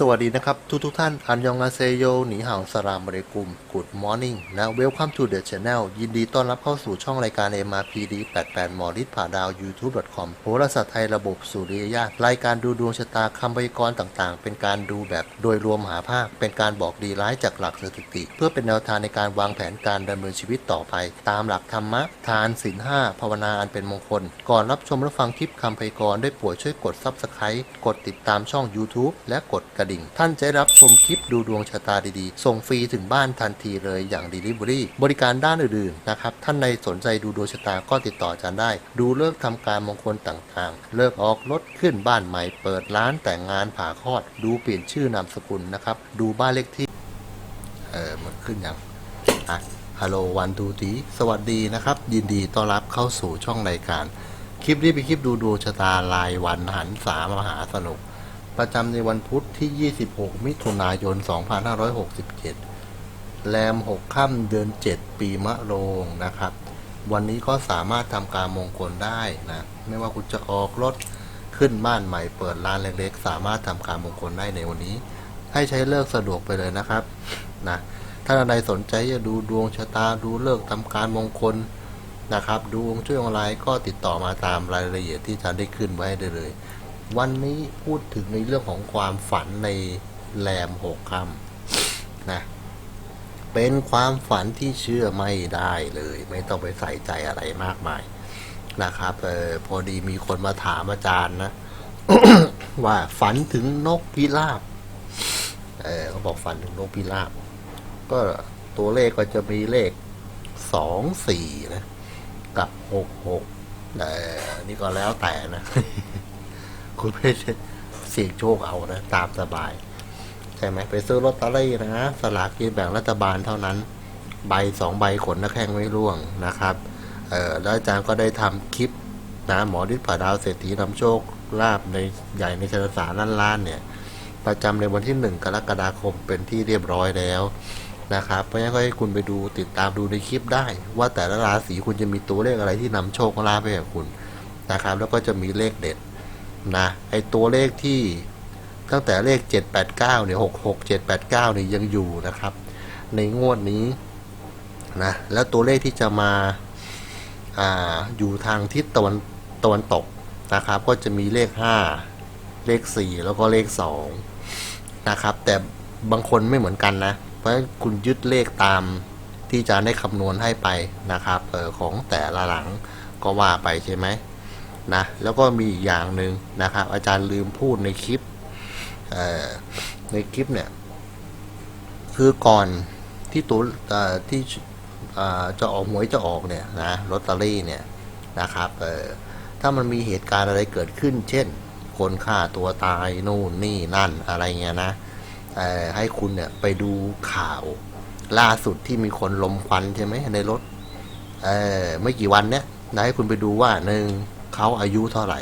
สวัสดีนะครับ ทุกทุกท่าน อันยองอาเซโยหนีห่าวสลามบริกุม Good Morning และ Welcome to the Channel ยินดีต้อนรับเข้าสู่ช่องรายการ MRPD 88หมอฤทธิ์ผ่าดาว YouTube.com โหราศาสตร์ไทยระบบสุริยญาตรายการดูดวงชะตาคำพยากรณ์ต่างๆ เป็นการดูแบบโดยรวมหาภาค เป็นการบอกดีร้ายจากหลักสถิติ เพื่อเป็นแนวทางในการวางแผนการดำเนินชีวิตต่อไป ตามหลักธรรมะ ทานศีลห้าภาวนาอันเป็นมงคล ก่อนรับชมและฟังคลิปคำพยากรณ์ได้โปรดช่วยกด Subscribe กดติดตามช่อง YouTube และกดกระดิ่ง ท่านจะได้รับชมคลิปดูดวงชะตาดีๆ ส่งฟรีถึงบ้านทันทีเลยอย่าง Delivery บริการด้านอื่นๆนะครับ ท่านในสนใจดูดวงชะตาก็ติดต่ออาจารย์ได้ ดูเลิกษ์ทำการมงคลต่างๆ เลิกออกรถขึ้นบ้านใหม่ เปิดร้านแต่งงานผ่าคลอด ดูเปลี่ยนชื่อนามสกุลนะครับ ดูบ้านเลขที่ เออมันขึ้นอยังอะฮัลโหลวันทูตีสวัสดีนะครับ ยินดีต้อนรับเข้าสู่ช่องรายการ คลิปนี้เป็นคลิปดูดวงชะตารายวันหันษามหาสนุก ประจำในวันพุธที่ 26 มิถุนายน 2567 แรม 6 ค่ำเดือน 7 ปีมะโรงนะครับ วันนี้ก็สามารถทำการมงคลได้นะ ไม่ว่าคุณจะออกรถขึ้นบ้านใหม่เปิดร้านเล็กๆ สามารถทำการมงคลได้ในวันนี้ ให้ใช้เลิกสะดวกไปเลยนะครับนะถ้าใดสนใจจะดูดวงชะตาดูเลิกทำการมงคลนะครับ ดูวงช่วยออนไลน์ก็ติดต่อมาตามรายละเอียดที่อาจารย์ได้ขึ้นไว้ได้เลย วันนี้พูดถึงในเรื่องของความฝันในแรมหกค่ำนะ เป็นความฝันที่เชื่อไม่ได้เลย ไม่ต้องไปใส่ใจอะไรมากมายนะครับเออพอดีมีคนมาถามอาจารย์นะ ว่าฝันถึงนกพิราบ เออเขาบอกฝันถึงนกพิราบ ก็ตัวเลขก็จะมีเลขสองสี่นะ กับหกหกเออนี่ก็แล้วแต่นะ คุณไม่เสี่ยงโชคเอานะตามสบาย ใช่ไหมไปซื้อลอตเตอรี่นะสลากกินแบ่งรัฐบาลเท่านั้น ใบสองใบขนนักแข้งไม่ร่วงนะครับเออแล้วอาจารย์ก็ได้ทำคลิปนะหมอฤทธิ์ผ่าดาวเศรษฐีนำโชคลาบในใหญ่ในชนสารล้านล้านเนี่ย ประจำในวันที่หนึ่งกรกฎาคมเป็นที่เรียบร้อยแล้วนะครับ เพราะฉะนั้นก็ให้คุณไปดูติดตามดูในคลิปได้ ว่าแต่ละราศีคุณจะมีตัวเลขอะไรที่นำโชคลาภไปกับคุณนะครับ แล้วก็จะมีเลขเด็ด นะไอตัวเลขที่ตั้งแต่เลข 789เนี่ย66 789เนี่ยยังอยู่นะครับ ในงวดนี้นะแล้วตัวเลขที่จะมาอ่าอยู่ทางทิศตะวันตะวันตกนะครับ ก็จะมีเลข 5 เลข 4 แล้วก็เลข2นะครับ แต่บางคนไม่เหมือนกันนะ เพราะฉะนั้นคุณยึดเลขตามที่อาจารย์ได้คำนวณให้ไปนะครับออของแต่ละหลังก็ว่าไปใช่ไหม นะแล้วก็มีอีกอย่างหนึ่งนะครับ อาจารย์ลืมพูดในคลิปในคลิปเนี่ยคือก่อนที่ตัวที่จะออกหวยจะออกเนี่ยนะลอตเตอรี่เนี่ยนะครับถ้ามันมีเหตุการณ์อะไรเกิดขึ้น เช่น คนฆ่าตัวตายนู่นนี่นั่นอะไรเงี้ยนะให้คุณเนี่ยไปดูข่าวล่าสุดที่มีคนลมควันใช่ไหมในรถเออไม่กี่วันเนี้ยนะให้คุณไปดูว่าหนึ่ง เขาอายุเท่าไหร่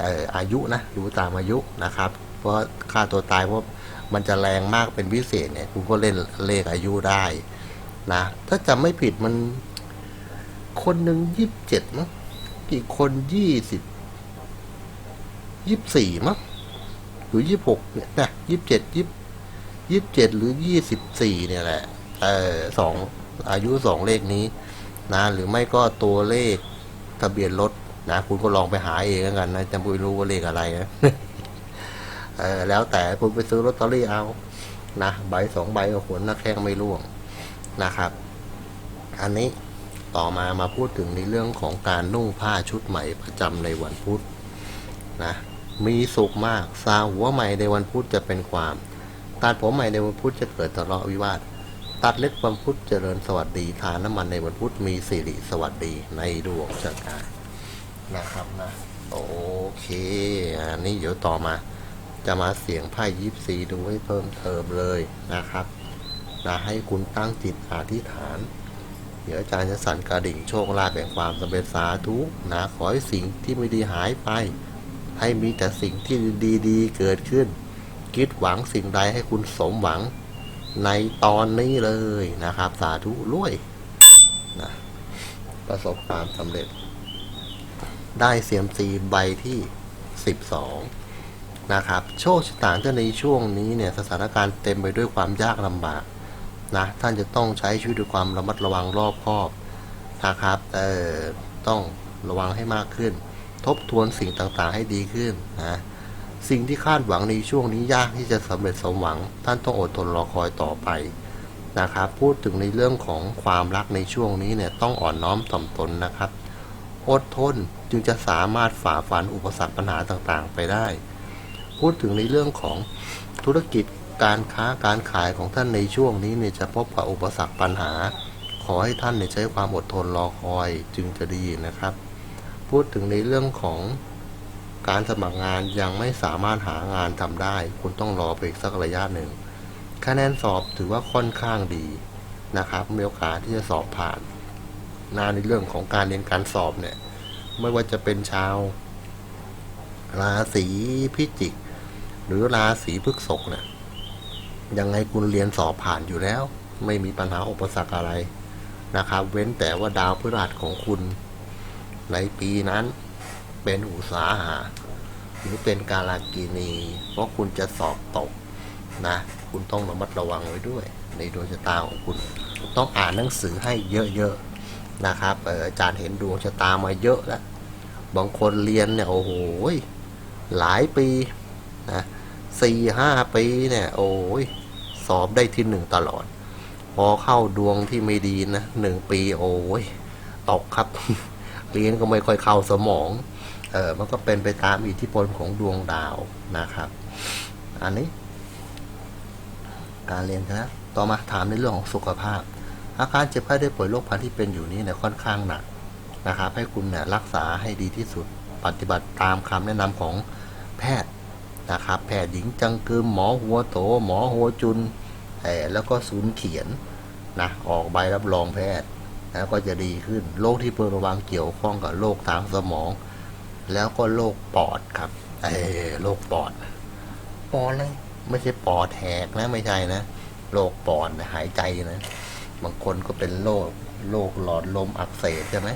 เอออายุนะดูตามอายุนะครับ เพราะฆ่าตัวตายเพราะมันจะแรงมากเป็นพิเศษเนี่ยคุณก็เล่นเลขอายุได้นะถ้าจำไม่ผิดมัน คนหนึ่งยี่สิบเจ็ดมั้งอีกคนยี่สิบยี่สิบสี่มั้งหรือยี่สิบหกเนี่ยนะยี่สิบเจ็ดยี่ยี่สิบเจ็ดหรือยี่สิบสี่เนี่ยแหละเออสองอายุสองเลขนี้นะหรือไม่ก็ตัวเลขทะเบียนรถ นะคุณก็ลองไปหาเองแล้วกันนะจะไม่รู้ว่าเลขอะไรนะเออแล้วแต่คุณไปซื้อลอตเตอรี่เอานะใบสองใบก็ขนนักแข้งไม่ร่วงนะครับ อันนี้ต่อมามาพูดถึงในเรื่องของการนุ่งผ้าชุดใหม่ประจำในวันพุธนะมีสุขมากซาหัวใหม่ในวันพุธจะเป็นความตัดผมใหม่ในวันพุธจะเกิดทะเลาะวิวาทตัดเล็บวันพุธเจริญสวัสดีทานน้ำมันในวันพุธมีสิริสวัสดีในดวงชะตา นะครับนะโอเคอันนี้เดี๋ยวต่อมา จะมาเสียงไพ่ยิปซีดูให้เพิ่มเติมเลยนะครับนะให้คุณตั้งจิตอธิษฐาน เดี๋ยวอาจารย์จะสั่นกระดิ่งโชคลาภแห่งความสำเร็จสาธุนะขอให้สิ่งที่ไม่ดีหายไป ให้มีแต่สิ่งที่ดีๆ เกิดขึ้น คิดหวังสิ่งใดให้คุณสมหวังในตอนนี้เลยนะครับ สาธุรวยนะประสบความสำเร็จ ได้เสียมซีใบที่ 12 นะครับ โชคชะตาท่านในช่วงนี้เนี่ยสถานการณ์เต็มไปด้วยความยากลำบากนะท่านจะต้องใช้ชีวิตด้วยความระมัดระวังรอบคอบนะครับเอ่อต้องระวังให้มากขึ้น ทบทวนสิ่งต่างๆให้ดีขึ้นนะสิ่งที่คาดหวังในช่วงนี้ยากที่จะสำเร็จสมหวัง ท่านต้องอดทนรอคอยต่อไปนะครับ พูดถึงในเรื่องของความรักในช่วงนี้เนี่ยต้องอ่อนน้อมถ่อมตนนะครับ อดทน จึงจะสามารถฝ่าฟันอุปสรรคปัญหาต่างๆ ไปได้ พูดถึงในเรื่องของธุรกิจการค้าการขายของท่านในช่วงนี้เนี่ยจะพบกับอุปสรรคปัญหา ขอให้ท่านเนี่ยใช้ความอดทนรอคอยจึงจะดีนะครับ พูดถึงในเรื่องของการสมัครงานยังไม่สามารถหางานทำได้ คุณต้องรอไปอีกสักระยะหนึ่ง คะแนนสอบถือว่าค่อนข้างดีนะครับมีโอกาสที่จะสอบผ่านนาในเรื่องของการเรียนการสอบเนี่ย ไม่ว่าจะเป็นชาว ราศีพิจิก หรือราศีพฤษภเนี่ยยังไงคุณเรียนสอบผ่านอยู่แล้ว ไม่มีปัญหาอุปสรรคอะไรนะครับ เว้นแต่ว่าดาวพฤหัสของคุณในปีนั้นเป็นอุตสาหะหรือเป็นการากินี เพราะคุณจะสอบตกนะ คุณต้องระมัดระวังไว้ด้วย ในดวงชะตาของคุณ ต้องอ่านหนังสือให้เยอะๆนะครับอาจารย์เห็นดวงชะตามาเยอะแล้ว บางคนเรียนเนี่ยโอ้โหหลายปีนะสี่ห้าปีเนี่ยโอ้ยสอบได้ที่หนึ่งตลอด พอเข้าดวงที่ไม่ดีนะหนึ่งปีโอ้ยตกครับ เรียนก็ไม่ค่อยเข้าสมองเออมันก็เป็นไปตามอิทธิพลของดวงดาวนะครับ อันนี้ การเรียนนะต่อมาถามในเรื่องของสุขภาพ อาการเจ็บไข้ได้ป่วยโรคภัยที่เป็นอยู่นี้เนี่ยค่อนข้างหนัก นะครับให้คุณเนี่ยรักษาให้ดีที่สุด ปฏิบัติตามคำแนะนำของแพทย์นะครับแพทย์หญิงจังกึมหมอหัวโต หมอหัวจุนเอแล้วก็ศูนย์เขียนนะออกใบรับรองแพทย์แล้วก็จะดีขึ้นโรคที่เพิ่มระวังเกี่ยวข้องกับโรคทางสมอง แล้วก็โรคปอดครับเออโรคปอดปอดเลยไม่ใช่ปอดแหกนะไม่ใช่นะโรคปอดนะหายใจนะบางคนก็เป็นโรคโรคหลอดลมอักเสบใช่ไหม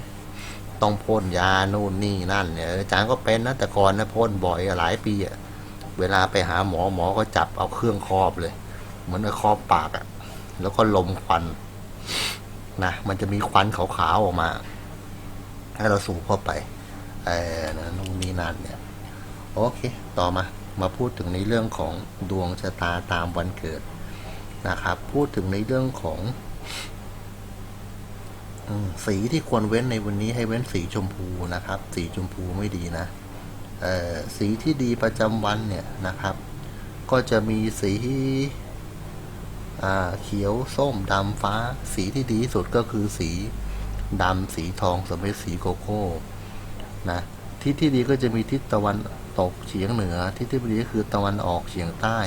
ต้องพ่นยานู่นนี่นั่นเนี่ยอาจารย์ก็เป็นนะแต่ก่อนนะพ่นบ่อยหลายปีอะเวลาไปหาหมอหมอก็จับเอาเครื่องครอบเลย เหมือนกับครอบปากอะแล้วก็ลมควันนะมันจะมีควันขาวๆออกมา ให้เราสูบเข้าไปเออนะนู่นนี่นั่นเนี่ยโอเค ต่อมามาพูดถึงในเรื่องของดวงชะตาตามวันเกิดนะครับ พูดถึงในเรื่องของ สีที่ควรเว้นในวันนี้ให้เว้นสีชมพูนะครับ สีชมพูไม่ดีนะสีที่ดีประจำวันเนี่ยนะครับ ก็จะมีสีอ่เขียวส้มดำฟ้า สีที่ดีที่สุดก็คือสีดำสีทองสมัยสีโกโก้นะทิศที่ดีก็จะมีทิศตะวันตกเฉียงเหนือ ทิศที่ไม่ดีก็คือตะวันออกเฉียงใต้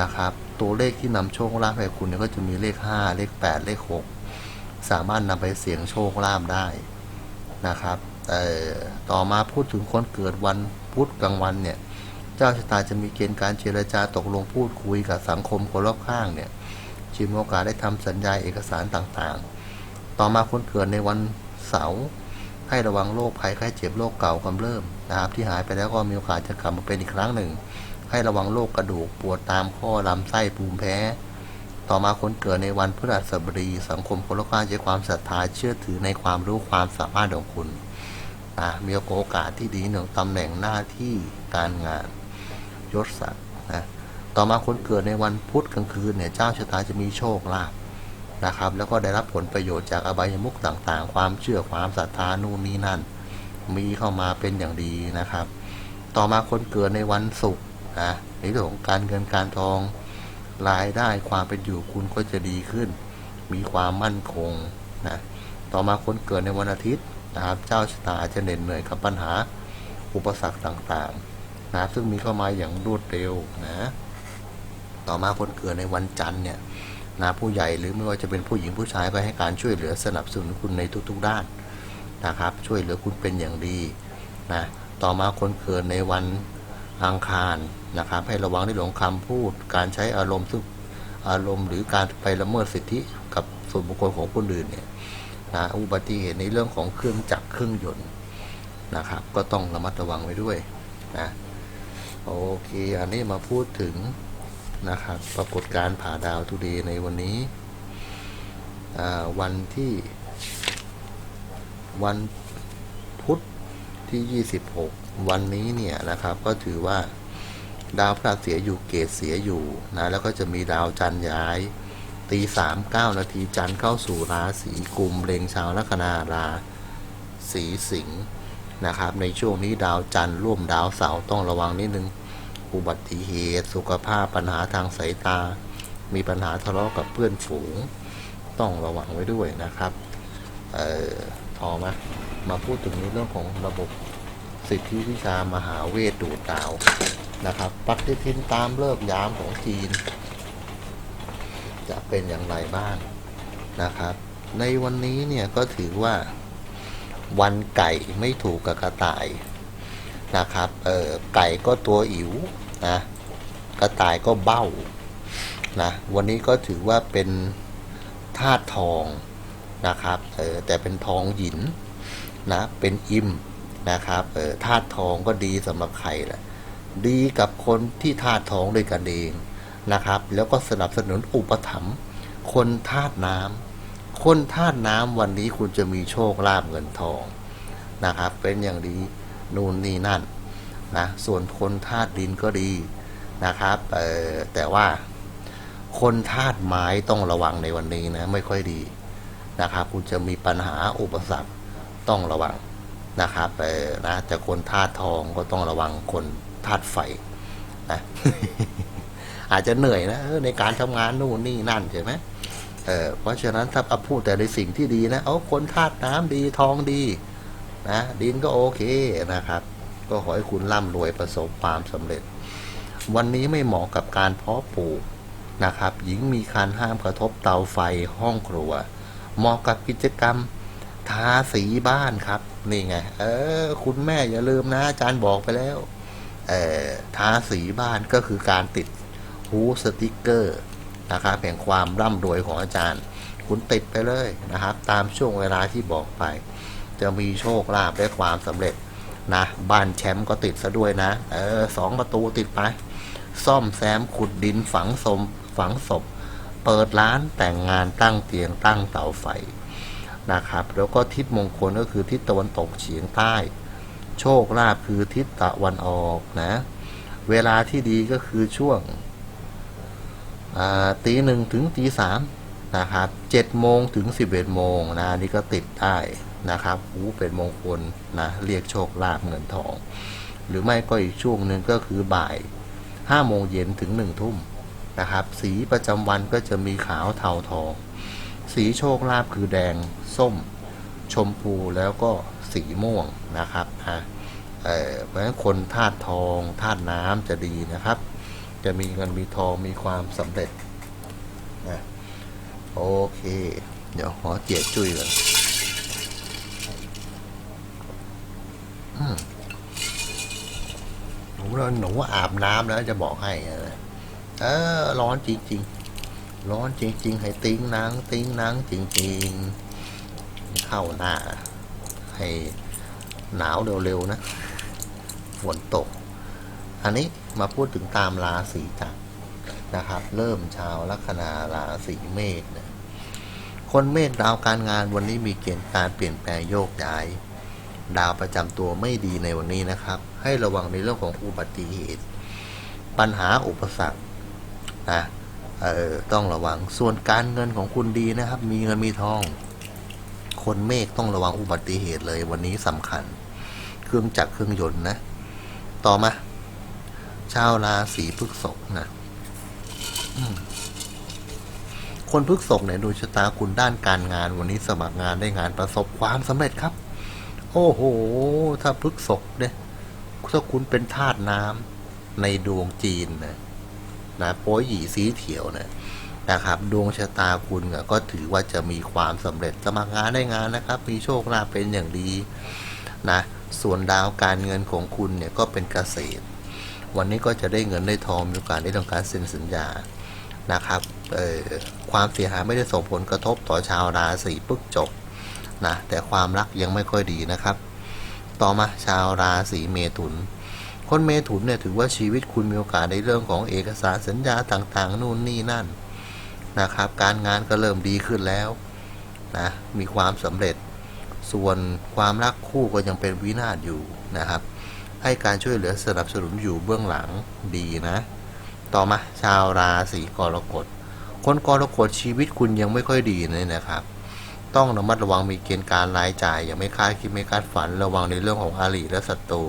นะครับ ตัวเลขที่นำโชคลาภให้คุณเนี่ยก็จะมีเลขห้าเลขแปดเลขหก สามารถนำไปเสี่ยงโชคลาภได้นะครับเอ่ต่อมาพูดถึงคนเกิดวันพุธกลางวันเนี่ย เจ้าชะตาจะมีเกณฑ์การเจรจาตกลงพูดคุยกับสังคมคนรอบข้างเนี่ยจะมีโอกาสได้ทำสัญญาเอกสารต่างๆ ต่อมาคนเกิดในวันเสาร์ให้ระวังโรคภัยไข้เจ็บโรคเก่ากำเริบนะครับที่หายไปแล้วก็มีโอกาสจะกลับมาเป็นอีกครั้งหนึ่ง ให้ระวังโรคกระดูกปวดตามข้อลำไส้ภูมิแพ้ ต่อมาคนเกิดในวันพฤหัสบดี สังคมคนรอบข้างจะความศรัทธาเชื่อถือในความรู้ความสามารถของคุณนะมีโอกาสที่ดีหนึ่งตำแหน่งหน้าที่การงานยศศักดิ์นะต่อมาคนเกิดในวันพุธกลางคืนเนี่ยเจ้าชะตาจะมีโชคลาภนะครับแล้วก็ได้รับผลประโยชน์จากอบายมุขต่างๆ ความเชื่อความศรัทธานู่นนี่นั่น มีเข้ามาเป็นอย่างดีนะครับ ต่อมาคนเกิดในวันศุกร์นะในเรื่องของการเงินการทอง รายได้ความเป็นอยู่คุณก็จะดีขึ้น มีความมั่นคงนะต่อมาคนเกิดในวันอาทิตย์นะครับ เจ้าชะตาจจะเหน็ดเหนื่อยกับปัญหาอุปสรรคต่างๆนะซึ่งมีเข้ามาอย่างรวดเร็วนะต่อมาคนเกิดในวันจันทร์เนี่ยนะผู้ใหญ่หรือไม่ว่าจะเป็นผู้หญิงผู้ชายก็ให้การช่วยเหลือสนับสนุนคุณในทุกๆด้านนะครับ ช่วยเหลือคุณเป็นอย่างดีนะต่อมาคนเกิดในวันอังคาร นะครับให้ระวังในเรื่องของคำพูด การใช้อารมณ์ซึ่งอารมณ์หรือการไปละเมิดสิทธิกับส่วนบุคคลของคนอื่นเนี่ยนะอุบัติเหตุในเรื่องของเครื่องจักรเครื่องยนต์นะครับ ก็ต้องระมัดระวังไว้ด้วยนะโอเค อันนี้มาพูดถึงนะครับปรากฏการผ่าดาวทูเดย์ในวันนี้วันที่ วันพุธที่ 26 วันนี้เนี่ยนะครับก็ถือว่า ดาวพฤหัสเสียอยู่เกตเสียอยู่นะแล้วก็จะมีดาวจันทร์ย้าย ตีสามเก้านาทีจันทร์เข้าสู่ราศีกุมเล็งชาวลัคนาราศีสิงห์นะครับ ในช่วงนี้ดาวจันทร์ร่วมดาวเสาร์ต้องระวังนิดนึง อุบัติเหตุ สุขภาพปัญหาทางสายตา มีปัญหาทะเลาะกับเพื่อนฝูง ต้องระวังไว้ด้วยนะครับเอ่อพอไหมาพูดถึงเรื่องของระบบสิทธิวิชามหาเวทดูดดาว นะครับปฏิทินตามเลิกยามของจีน จะเป็นอย่างไรบ้างนะครับ ในวันนี้เนี่ยก็ถือว่าวันไก่ไม่ถูกกับกระต่ายนะครับเออไก่ก็ตัวอิ๋วนะกระต่ายก็เบ้านะวันนี้ก็ถือว่าเป็นธาตุทองนะครับเออแต่เป็นทองหยินนะเป็นอิมนะครับเออธาตุทองก็ดีสำหรับใครแหละ ดีกับคนที่ธาตุทองด้วยกันเองนะครับ แล้วก็สนับสนุนอุปถัมภ์คนธาตุน้ำคนธาตุน้ำวันนี้คุณจะมีโชคลาภเงินทองนะครับ เป็นอย่างดีนู่นนี่นั่นนะส่วนคนธาตุดินก็ดีนะครับเออแต่ว่าคนธาตุไม้ต้องระวังในวันนี้นะไม่ค่อยดีนะครับ คุณจะมีปัญหาอุปสรรคต้องระวังนะครับเออนะแต่คนธาตุทองก็ต้องระวังคน ธาตุไฟนะอาจจะเหนื่อยนะในการทำงานนู่นนี่นั่นใช่ไหมเออเพราะฉะนั้นถ้าเอพูดแต่ในสิ่งที่ดีนะเอาคนธาตุน้ำดีทองดีนะดินก็โอเคนะครับ ก็ขอให้คุณร่ำรวยประสบความสำเร็จ วันนี้ไม่เหมาะกับการเพาะปลูกนะครับ หญิงมีคันห้ามกระทบเตาไฟห้องครัว เหมาะกับกิจกรรมทาสีบ้านครับ นี่ไง เออ คุณแม่อย่าลืมนะ อาจารย์บอกไปแล้ว ทาสีบ้านก็คือการติดฮูสติกเกอร์นะครับแห่งความร่ำรวยของอาจารย์ คุณติดไปเลยนะครับ ตามช่วงเวลาที่บอกไป จะมีโชคลาภและความสำเร็จนะบ้านแชมป์ก็ติดซะด้วยนะเออสองประตูติดไป ซ่อมแซมขุดดินฝังศพฝังศพ เปิดร้านแต่งงานตั้งเตียงตั้งเตาไฟนะครับ แล้วก็ทิศมงคลก็คือทิศตะวันตกเฉียงใต้ โชคลาภคือทิศตะวันออกนะ เวลาที่ดีก็คือช่วงตีหนึ่งถึงตีสามนะครับเจ็ดโมงถึงสิบเอ็ดโมงนะนี่ก็ติดได้นะครับหูเป็นมงคลนะเรียกโชคลาภเงินทอง หรือไม่ก็อีกช่วงหนึ่งก็คือบ่ายห้าโมงเย็นถึงหนึ่งทุ่มนะครับ สีประจำวันก็จะมีขาวเทาทอง สีโชคลาภคือแดง ส้ม ชมพูแล้วก็ สีม่วงนะครับฮะเอ่อเพราะฉะนั้นคนธาตุทองธาตุน้ำจะดีนะครับ จะมีเงินมีทองมีความสำเร็จนะโอเค เดี๋ยวขอเจียจุ้ยก่อนหนูว่าหนูอาบน้ำแล้วจะบอกให้นะเออ ร้อนจริง ๆ ร้อนจริง ๆ ให้ติ้งนังติ้งนังจริง ๆ เข้าหน้า ให้หนาวเร็วๆนะฝนตก อันนี้มาพูดถึงตามราศีจักรนะครับ เริ่มชาวลัคนาราศีเมษนะคนเมษดาวการงานวันนี้มีเกณฑ์การเปลี่ยนแปลงโยกย้าย ดาวประจำตัวไม่ดีในวันนี้นะครับ ให้ระวังในเรื่องของอุบัติเหตุ ปัญหาอุปสรรคนะเออต้องระวังส่วนการเงินของคุณดีนะครับ มีเงินมีทอง คนเมฆต้องระวังอุบัติเหตุเลยวันนี้สำคัญ เครื่องจักรเครื่องยนต์นะ ต่อมาชาวราศีพฤษภนะคนพฤษภเนี่ยดวงชะตาคุณด้านการงานวันนี้สมัครงานได้งานประสบความสำเร็จครับ โอ้โห ถ้าพฤษภเนี่ยถ้าคุณเป็นธาตุน้ำในดวงจีนนะนะโป้ยหยีสีเถียวนะ นะครับ ดวงชะตาคุณก็ถือว่าจะมีความสำเร็จสมัครงานได้งานนะครับ มีโชคลาภเป็นอย่างดีนะส่วนดาวการเงินของคุณเนี่ยก็เป็นเกษตร วันนี้ก็จะได้เงินได้ทองมีโอกาสได้ทำการเซ็นสัญญานะครับเอ่อความเสียหายไม่ได้ส่งผลกระทบต่อชาวราศีพฤกจบนะแต่ความรักยังไม่ค่อยดีนะครับ ต่อมาชาวราศีเมถุน คนเมถุนเนี่ยถือว่าชีวิตคุณมีโอกาสในเรื่องของเอกสารสัญญาต่างๆ นู่นนี่นั่น นะครับ การงานก็เริ่มดีขึ้นแล้วนะมีความสำเร็จ ส่วนความรักคู่ก็ยังเป็นวินาศอยู่นะครับ ให้การช่วยเหลือสนับสนุนอยู่เบื้องหลังดีนะ ต่อมาชาวราศีกรกฎคนกรกฎชีวิตคุณยังไม่ค่อยดีเลยนะครับ ต้องระมัดระวังมีเกณฑ์การรายจ่าย อย่างไม่คาดคิดไม่คาดฝันระวังในเรื่องของอาลีและศัตรู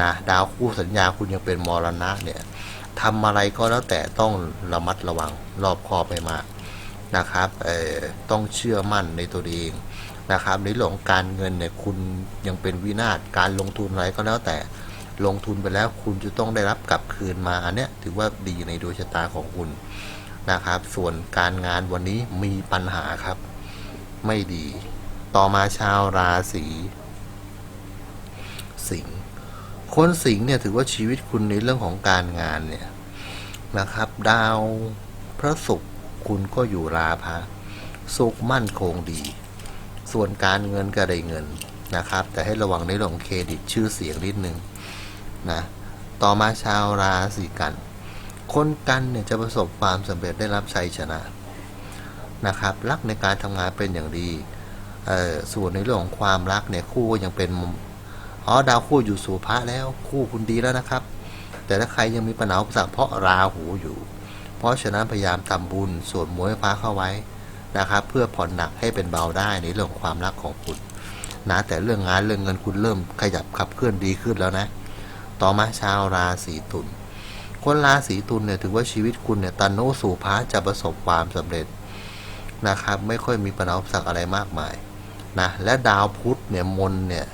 นะดาวคู่สัญญาคุณยังเป็นมรณะเนี่ยทำอะไรก็แล้วแต่ต้องระมัดระวังรอบคอบไปมากนะครับเอ่อต้องเชื่อมั่นในตัวเองนะครับในเรื่องของการเงินเนี่ยคุณยังเป็นวินาศการลงทุนอะไรก็แล้วแต่ลงทุนไปแล้วคุณจะต้องได้รับกลับคืนมาอันเนี้ยถือว่าดีในดวงชะตาของคุณนะครับ ส่วนการงานวันนี้มีปัญหาครับ ไม่ดี ต่อมาชาวราศีสิงห์ คนสิงห์เนี่ยถือว่าชีวิตคุณในเรื่องของการงานเนี่ยนะครับ ดาวพระศุกร์คุณก็อยู่ราพะสุขมั่นคงดี ส่วนการเงินก็ได้เงินนะครับ แต่ให้ระวังในเรื่องเครดิตชื่อเสียงนิดนึงนะต่อมาชาวราศีกัน คนกันเนี่ยจะประสบความสำเร็จได้รับชัยชนะนะครับ รักในการทำงานเป็นอย่างดีเออส่วนในเรื่องของความรักเนี่ยคู่ก็ยังเป็น อ๋อดาวคู่อยู่สู่พระแล้วคู่คุณดีแล้วนะครับ แต่ถ้าใครยังมีปัญหาอุปสรรคเพราะราหูอยู่ เพราะฉะนั้นพยายามทำบุญสวดมนต์พระเข้าไว้นะครับ เพื่อผ่อนหนักให้เป็นเบาได้ในเรื่องความรักของคุณนะแต่เรื่องงานเรื่องเงินคุณเริ่มขยับขับเคลื่อนดีขึ้นแล้วนะ ต่อมาชาวราศีตุลคนราศีตุลเนี่ยถือว่าชีวิตคุณเนี่ยตันโนสู่พระจะประสบความสำเร็จนะครับ ไม่ค่อยมีปัญหาอุปสรรคอะไรมากมายนะและดาวพุธเนี่ยมนเนี่ย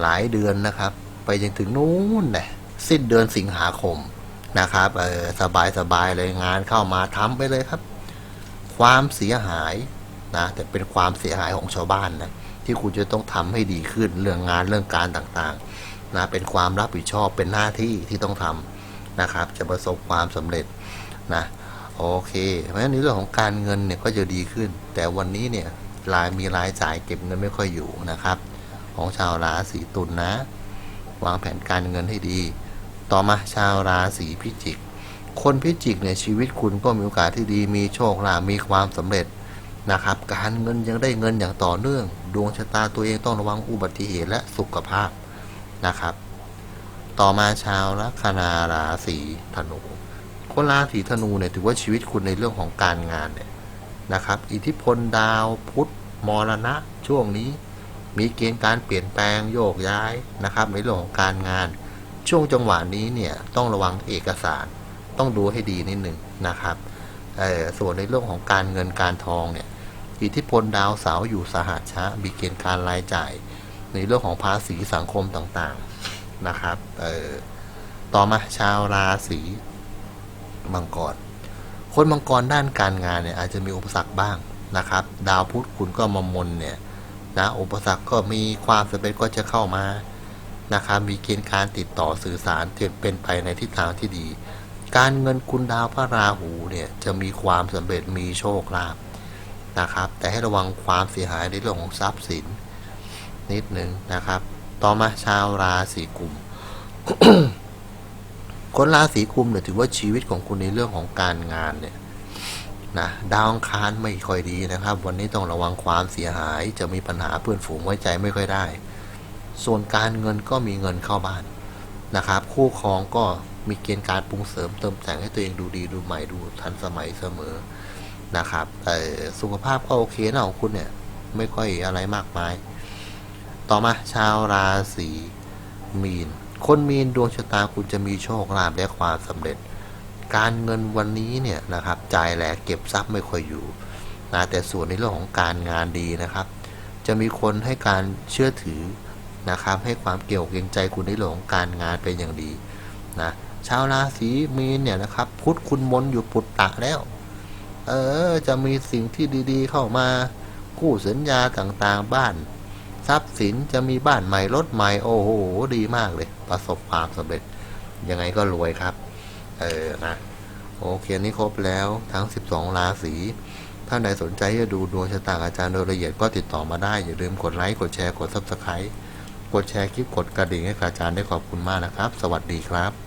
หลายเดือนนะครับ ไปจนถึงนู้นเนี่ยสิ้นเดือนสิงหาคมนะครับเออสบายสบายเลยงานเข้ามาทำไปเลยครับ ความเสียหายนะแต่เป็นความเสียหายของชาวบ้านนะที่คุณจะต้องทำให้ดีขึ้นเรื่องงานเรื่องการต่างๆนะเป็นความรับผิดชอบเป็นหน้าที่ที่ต้องทำนะครับ จะประสบความสำเร็จนะโอเคเพราะฉะนั้นในเรื่องของการเงินเนี่ยก็จะดีขึ้น แต่วันนี้เนี่ยรายมีรายจ่ายเก็บเงินไม่ค่อยอยู่นะครับ ของชาวราศีตุลนนะ วางแผนการเงินให้ดี ต่อมาชาวราศีพิจิก คนพิจิกเนี่ยชีวิตคุณก็มีโอกาสที่ดี มีโชคลาภมีความสำเร็จนะครับ การเงินยังได้เงินอย่างต่อเนื่อง ดวงชะตาตัวเองต้องระวังอุบัติเหตุและสุขภาพนะครับ ต่อมาชาวลัคนาราศีธนู คนราศีธนูเนี่ยถือว่าชีวิตคุณในเรื่องของการงานเนี่ยนะครับ อิทธิพลดาวพุธมรณะช่วงนี้ มีเกณฑ์การเปลี่ยนแปลงโยกย้ายนะครับในเรื่องของการงาน ช่วงจังหวะนี้เนี่ยต้องระวังเอกสารต้องดูให้ดีนิดหนึ่งนะครับส่วนในเรื่องของการเงินการทองเนี่ยอิทธิพลดาวเสาอยู่สหัชชะมีเกณฑ์การรายจ่าย ในเรื่องของภาษีสังคมต่างๆนะครับต่อมาชาวราศีมังกรคนมังกรด้านการงานเนี่ยอาจจะมีอุปสรรคบ้างนะครับ ดาวพุธคุณก็มามนเนี่ย นะอุปสรรคก็มีความสำเร็จก็จะเข้ามานะครับมีเกณฑ์การติดต่อสื่อสารเป็นไปในทิศทางที่ดี การเงินคุณดาวพระราหูเนี่ยจะมีความสำเร็จมีโชคลาภนะครับ แต่ให้ระวังความเสียหายในเรื่องของทรัพย์สินนิดหนึ่งนะครับ ต่อมาชาวราศีกุมคนราศีกุมเนี่ยถือว่าชีวิตของคุณในเรื่องของการงานเนี่ย นะดาวอังคารไม่ค่อยดีนะครับ วันนี้ต้องระวังความเสียหาย จะมีปัญหาเพื่อนฝูงไว้ใจไม่ค่อยได้ ส่วนการเงินก็มีเงินเข้าบ้านนะครับ คู่ครองก็มีเกณฑ์การปรุงเสริมเติมแต่งให้ตัวเองดูดีดูใหม่ดูทันสมัยเสมอนะครับแต่สุขภาพก็โอเคนะของคุณเนี่ยไม่ค่อยอะไรมากมาย ต่อมาชาวราศีมีน คนมีนดวงชะตาคุณจะมีโชคลาภและความสำเร็จ การเงินวันนี้เนี่ยนะครับจ่ายแหลกเก็บทรัพย์ไม่ค่อยอยู่นะแต่ส่วนในเรื่องของการงานดีนะครับ จะมีคนให้การเชื่อถือนะครับ ให้ความเกี่ยวเกรงใจคุณในเรื่องของการงานเป็นอย่างดีนะชาวราศีมีนเนี่ยนะครับ พุทธคุณมนอยู่ปุตตะแล้ว เออ จะมีสิ่งที่ดีๆเข้ามากู้สัญญาต่างๆบ้าน ทรัพย์สินจะมีบ้านใหม่รถใหม่โอ้โหดีมากเลย ประสบความสำเร็จยังไงก็รวยครับ เออนะโอเคนี้ครบแล้วทั้ง 12 ราศีท่านใดสนใจจะดูดวงชะตาอาจารย์โดยละเอียดก็ติดต่อมาได้ อย่าลืมกดไลค์กดแชร์กด Subscribe กดแชร์คลิปกดกระดิ่งให้อาจารย์ได้ขอบคุณมากนะครับ สวัสดีครับ